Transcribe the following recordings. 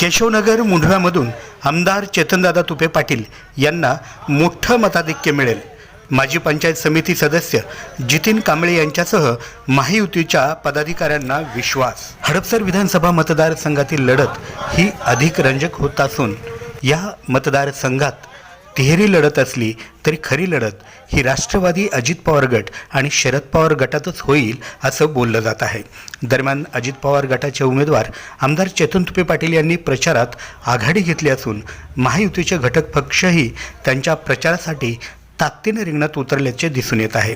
केशवनगर मुंढव्यामधून आमदार चेतनदादा तुपे पाटील यांना मोठं मताधिक्य मिळेल. माजी पंचायत समिती सदस्य जितीन कांबळे यांच्यासह महायुतीच्या पदाधिकाऱ्यांना विश्वास. हडपसर विधानसभा मतदारसंघातील लढत ही अधिक रंजक होत असून या मतदारसंघात तिहेरी लढत असली तरी खरी लढत ही राष्ट्रवादी अजित पवार गट आणि शरद पवार गटातच होईल असं बोललं जात आहे. दरम्यान अजित पवार गटाचे उमेदवार आमदार चेतन तुपे पाटील यांनी प्रचारात आघाडी घेतली असून महायुतीचे घटक पक्षही त्यांच्या प्रचारासाठी ताकदीने रिंगणात उतरल्याचे दिसून येत आहे.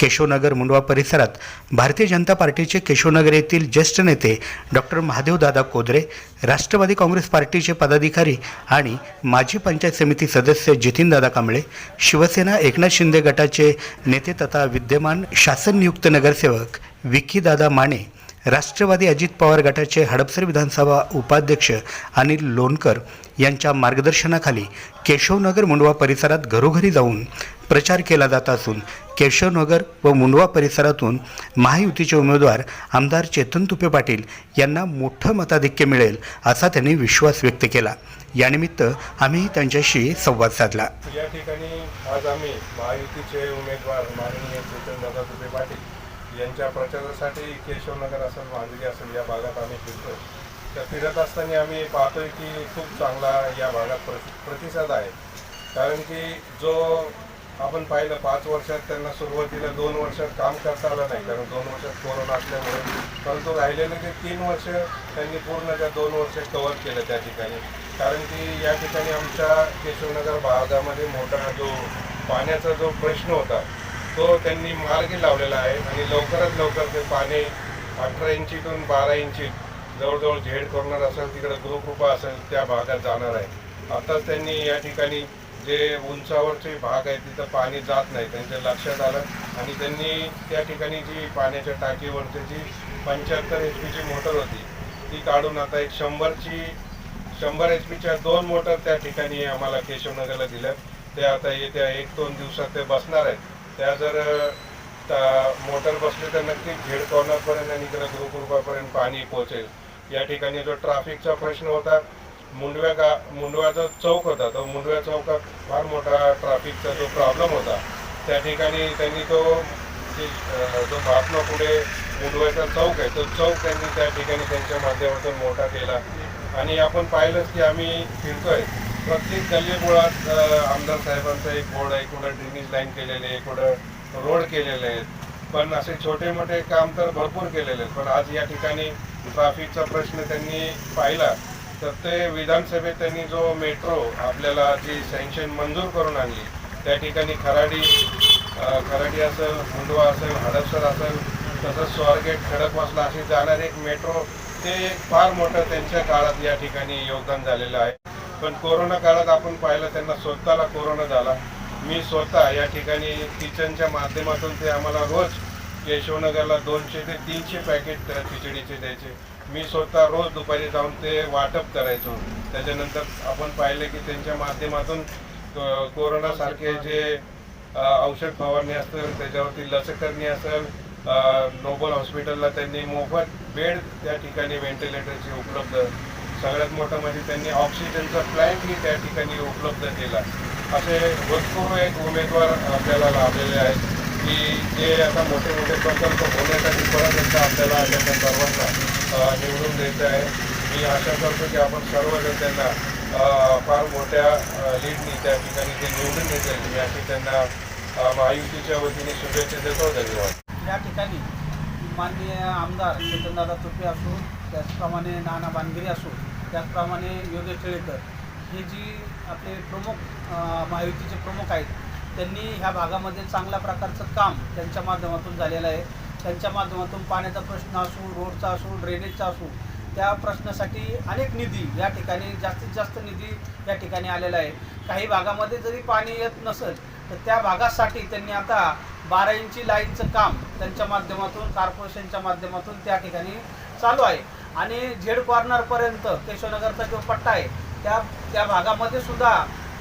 केशवनगर मुंडवा परिसरात भारतीय जनता पार्टीचे केशवनगर येथील ज्येष्ठ नेते डॉक्टर महादेवदादा कोदरे राष्ट्रवादी काँग्रेस पार्टीचे पदाधिकारी आणि माजी पंचायत समिती सदस्य जितीनदादा कांबळे शिवसेना एकनाथ शिंदे गटाचे नेते तथा विद्यमान शासन नियुक्त नगरसेवक विक्कीदादा माने राष्ट्रवादी अजित पवार गटाचे हडपसर विधानसभा उपाध्यक्ष अनिल लोणकर यांच्या मार्गदर्शनाखाली केशवनगर मुंडवा परिसरात घरोघरी जाऊन प्रचार केला जात असून केशवनगर व मुंडवा परिसरातून महायुतीचे उमेदवार आमदार चेतन तुपे पाटील यांना मोठं मताधिक्य मिळेल असा त्यांनी विश्वास व्यक्त केला. यानिमित्त आम्ही त्यांच्याशी संवाद साधला. या ठिकाणी आज आम्ही महायुतीचे उमेदवार माननीय चेतनदादा तुपे पाटील यांच्या प्रचारासाठी केशवनगर असेल मांजरी असेल या भागात आम्ही फिरतो तर फिरत असताना आम्ही पाहतोय की खूप चांगला या भागात प्रति प्रतिसाद आहे. कारण की जो आपण पाहिलं पाच वर्षात त्यांना सुरुवातीला दोन वर्षात काम करता आलं नाही. कारण दोन वर्षात कोरोना असल्यामुळे परंतु राहिलेले ते तीन वर्ष त्यांनी पूर्ण त्या दोन वर्ष कवर केलं त्या ठिकाणी. कारण की या ठिकाणी आमच्या केशवनगर भागामध्ये मोठा जो पाण्याचा जो प्रश्न होता तो त्यांनी मार्गी लावलेला आहे आणि लवकरात लवकर ते पाणी अठरा इंचीतून बारा इंची जवळजवळ झेड कॉर्नर असेल तिकडे गृहकृपा असेल त्या भागात जाणार आहे. आताच त्यांनी या ठिकाणी जे उंचावरचे भाग आहे तिथं पाणी जात नाही त्यांच्या लक्षात आलं. आणि त्यांनी त्या ठिकाणी जी पाण्याच्या टाकीवरची जी पंच्याहत्तर एच पीची मोटर होती ती काढून आता एक शंभरची शंभर एच पीच्या दोन मोटर त्या ठिकाणी आम्हाला केशवनगरला दिल्या ते आता येत्या एक दोन दिवसात ते बसणार आहेत. त्या जर मोटर बसली तर नक्कीच झेड कॉर्नरपर्यंत आणि इकडे गुरुकृपापर्यंत पाणी पोहोचेल. या ठिकाणी जो ट्रॅफिकचा प्रश्न होता मुंडव्या गा मुंडव्याचा चौक होता तो मुंडव्या चौकात फार मोठा ट्रॅफिकचा जो प्रॉब्लेम होता त्या ठिकाणी त्यांनी तो जो महात्मा पुढे मुंडव्याचा चौक आहे तो चौक त्यांनी त्या ठिकाणी त्यांच्या माध्यमातून मोठा केला. आणि आपण पाहिलंच की आम्ही फिरतोय. प्रत्येक गल्लीमुळात आमदार साहेबांचा एक बोर्ड आहे कुठं ड्रेनेज लाईन केलेले आहे कुठं रोड केलेले आहेत. पण असे छोटे मोठे काम तर भरपूर केलेले आहेत. पण आज या ठिकाणी ट्रॅफिकचा प्रश्न त्यांनी पाहिला तर ते विधानसभेत त्यांनी जो मेट्रो आपल्याला जी सँक्शन मंजूर करून आणली त्या ठिकाणी खराडी खराडी असेल मुंडवा असेल हडपसर असेल तसंच स्वारगेट खडकवासला अशी जाणारे एक मेट्रो ते फार मोठं त्यांच्या काळात या ठिकाणी योगदान झालेलं आहे. पण कोरोना काळात आपण पाहिलं त्यांना स्वतःला कोरोना झाला. मी स्वतः या ठिकाणी किचनच्या माध्यमातून ते आम्हाला रोज केशवनगरला दोनशे ते तीनशे पॅकेट खिचडीचे द्यायचे. मी स्वतः रोज दुपारी जाऊन ते वाटप करायचो. त्याच्यानंतर आपण पाहिले की त्यांच्या माध्यमातून कोरोनासारखे जे औषध फवारणी असेल त्याच्यावरती लसीकरणी असेल नोबल हॉस्पिटलला त्यांनी मोफत बेड त्या ठिकाणी व्हेंटिलेटरची उपलब्ध सगळ्यात मोठं म्हणजे त्यांनी ऑक्सिजनचा प्लॅन्टही त्या ठिकाणी उपलब्ध केला. असे भरपूर एक उमेदवार आपल्याला लाभलेले आहेत की जे आता मोठे मोठे प्रकल्प होण्यासाठी परत एकदा आपल्याला त्यांना सर्वांना निवडून द्यायचं आहे. मी आशा करतो की आपण सर्वजण त्यांना फार मोठ्या लीडनी त्या ठिकाणी ते निवडून येतील मी अशी त्यांना महायुतीच्या वतीने शुभेच्छा देतो. धन्यवाद. या ठिकाणी माननीय आमदार चेतनदादा तुपे असो त्याचप्रमाणे नाना बानगिरी असो त्याचप्रमाणे योगेश टिळेकर हे जी आपले प्रमुख महायुतीचे प्रमुख आहेत त्यांनी ह्या भागामध्ये चांगल्या प्रकारचं काम त्यांच्या माध्यमातून झालेलं आहे. त्यांच्या माध्यमातून पाण्याचा प्रश्न असो रोडचा असो ड्रेनेजचा असो त्या प्रश्नासाठी अनेक निधी या ठिकाणी जास्तीत जास्त निधी या ठिकाणी आलेला आहे. काही भागामध्ये जरी पाणी येत नसेल तर त्या भागासाठी त्यांनी आता बारा इंची लाईनचं काम त्यांच्या माध्यमातून कॉर्पोरेशनच्या माध्यमातून त्या ठिकाणी चालू आहे. आणि झेड कॉर्नरपर्यंत केशवनगरचा जो पट्टा आहे त्या त्या भागामध्ये सुद्धा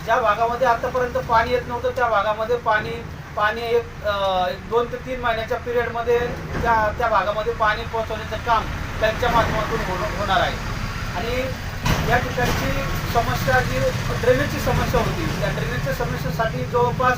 ज्या भागामध्ये आतापर्यंत पाणी येत नव्हतं त्या भागामध्ये पाणी पाणी एक एक दोन ते तीन महिन्याच्या पिरियडमध्ये त्या त्या भागामध्ये पाणी पोहोचवण्याचं काम त्यांच्या माध्यमातून होणं होणार आहे. आणि या ठिकाणची समस्या जी ड्रेनेजची समस्या होती त्या ड्रेनेजच्या समस्येसाठी जवळपास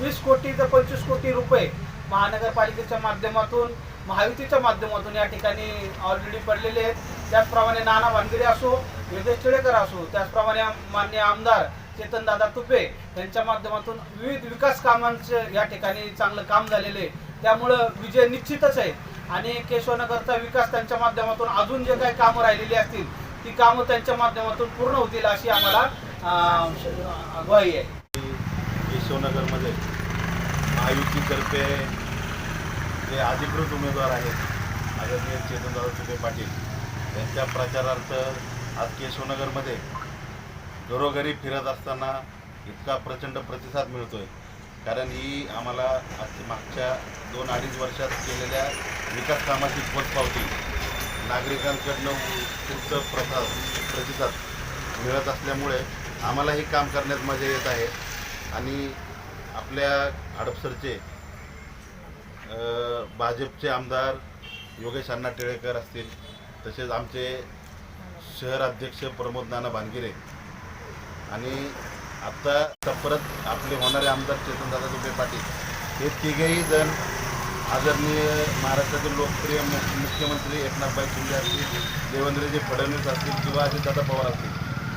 वीस कोटी ते पंचवीस कोटी रुपये महानगरपालिकेच्या माध्यमातून महायुतीच्या माध्यमातून या ठिकाणी ऑलरेडी पडलेले आहेत. त्याचप्रमाणे नाना वानगिरे असो योगेश टिळेकर असो त्याचप्रमाणे मान्य आमदार चेतनदादा तुपे यांच्या माध्यमातून विविध विकास कामांचे या ठिकाणी चांगलं काम झालेलं आहे. त्यामुळं विजय निश्चितच आहे. आणि केशवनगरचा विकास त्यांच्या माध्यमातून अजून जे काही कामं राहिलेली असतील ती कामं त्यांच्या माध्यमातून पूर्ण होतील अशी आम्हाला ग्वाही आहे. केशवनगरमध्ये महायुतीतर्फे जे अधिकृत उमेदवार आहेत आदरणीय चेतनदादा तुपे पाटील यांच्या प्रचारार्थ आज केशवनगरमध्ये घरोघरी फिरत असताना इतका प्रचंड प्रतिसाद मिळतोय. कारण ही आम्हाला आज मागच्या दोन अडीच वर्षात केलेल्या विकास कामाची पोचपावती नागरिकांकडनं उत्कृष्ट प्रसाद प्रतिसाद मिळत असल्यामुळे आम्हाला हे काम करण्यात मजा येत आहे. आणि आपल्या हडपसरचे भाजपचे आमदार योगेश अण्णा टिळेकर असतील तसेच आमचे शहर अध्यक्ष प्रमोद नाना भानगिरे. आणि आत्ता परत आपले होणारे आमदार चेतनदादा दुबे पाटील. हे तिघेही जण आदरणीय महाराष्ट्रातील लोकप्रिय मुख्यमंत्री एकनाथभाई शिंदे असतील देवेंद्रजी फडणवीस असतील किंवा अजितदादा पवार असतील.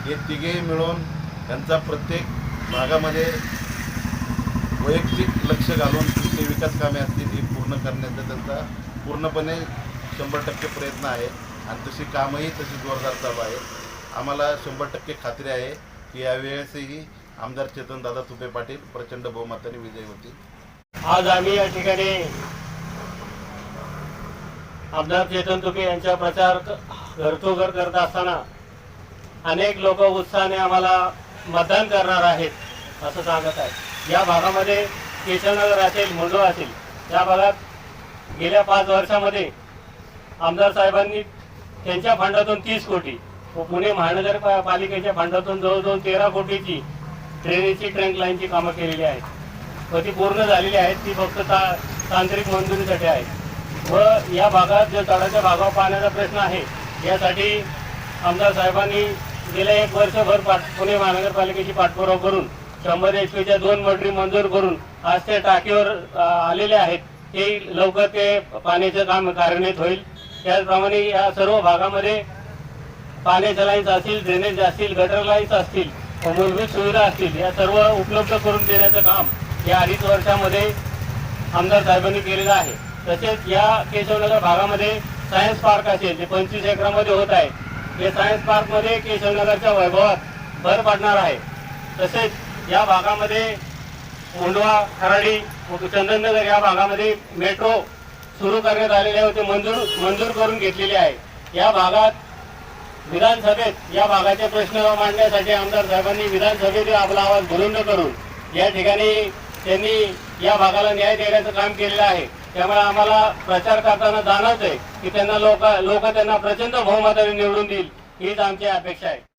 हे तिघेही मिळून त्यांचा प्रत्येक भागामध्ये वैयक्तिक लक्ष घालून कुठली विकास कामे असतील पूर्ण करण्याचा त्यांचा पूर्णपणे शंभर टक्के प्रयत्न आहे. आणि तशी कामही तशी जोरदार चालू आहेत आम्हाला शंभर टक्के खात्री आहे की यावेळेसही आमदार चेतनदादा तुपे पाटील प्रचंड बहुमताने विजयी होतील. आज आम्ही या ठिकाणी आमदार चेतन तुपे यांचा प्रचार घरतोघर करत असताना अनेक लोक उत्साहाने आम्हाला मतदान करणार आहेत असं सांगत आहे. या भागामध्ये केशवनगर असेल मुंडो असेल या भागात गेल्या पाच वर्षामध्ये आमदार साहेबांनी त्यांच्या फंडातून तीस कोटी व पुणे महानगरपालिकेच्या फंडातून जवळजवळ तेरा कोटीची ट्रेनेची ट्रँक लाईनची कामं केलेली आहेत. व ती पूर्ण झालेली आहेत ती फक्त ता तांत्रिक मंजुरीसाठी आहे व या भागात जो तळाच्या भागावर पाण्याचा प्रश्न आहे यासाठी आमदार साहेबांनी गेल्या एक वर्षभर पाठ पुणे महानगरपालिकेची पाठपुरावा करून शंभर एच पीच्या दोन मोटरी मंजूर करून आज त्या टाकीवर आलेले आहेत. ते लवकर ते पाण्याचं काम कार्यान्वित होईल. त्याचप्रमाणे या सर्व भागामध्ये पाण्याच्या लाईन्स असतील ड्रेनेज असतील गटर लाईन्स असतील मूलभूत सुविधा असतील या सर्व उपलब्ध करून देण्याचं काम या अडीच वर्षामध्ये आमदार साहेबांनी केलेलं आहे. तसेच या केशवनगर भागामध्ये सायन्स पार्क असेल जे पंचवीस एकरामध्ये होत आहे हे सायन्स पार्कमध्ये केशवनगरच्या वैभवात भर पडणार आहे. तसेच या भागामध्ये मुंडवा खराडी चंदननगर या भागामध्ये मेट्रो सुरू करण्यात आलेले होते मंजूर मंजूर करून घेतलेले आहे. या भागात विधानसभेत या भागाचे प्रश्न मांडण्यासाठी आमदार साहेबांनी विधानसभेत आपला आवाज बुलंद करून या ठिकाणी त्यांनी या भागाला न्याय देण्याचं काम केलेलं आहे. त्यामुळे आम्हाला प्रचार करताना जाणवत आहे की त्यांना लोक लोक त्यांना प्रचंड बहुमताने निवडून देईल हीच आमची अपेक्षा आहे.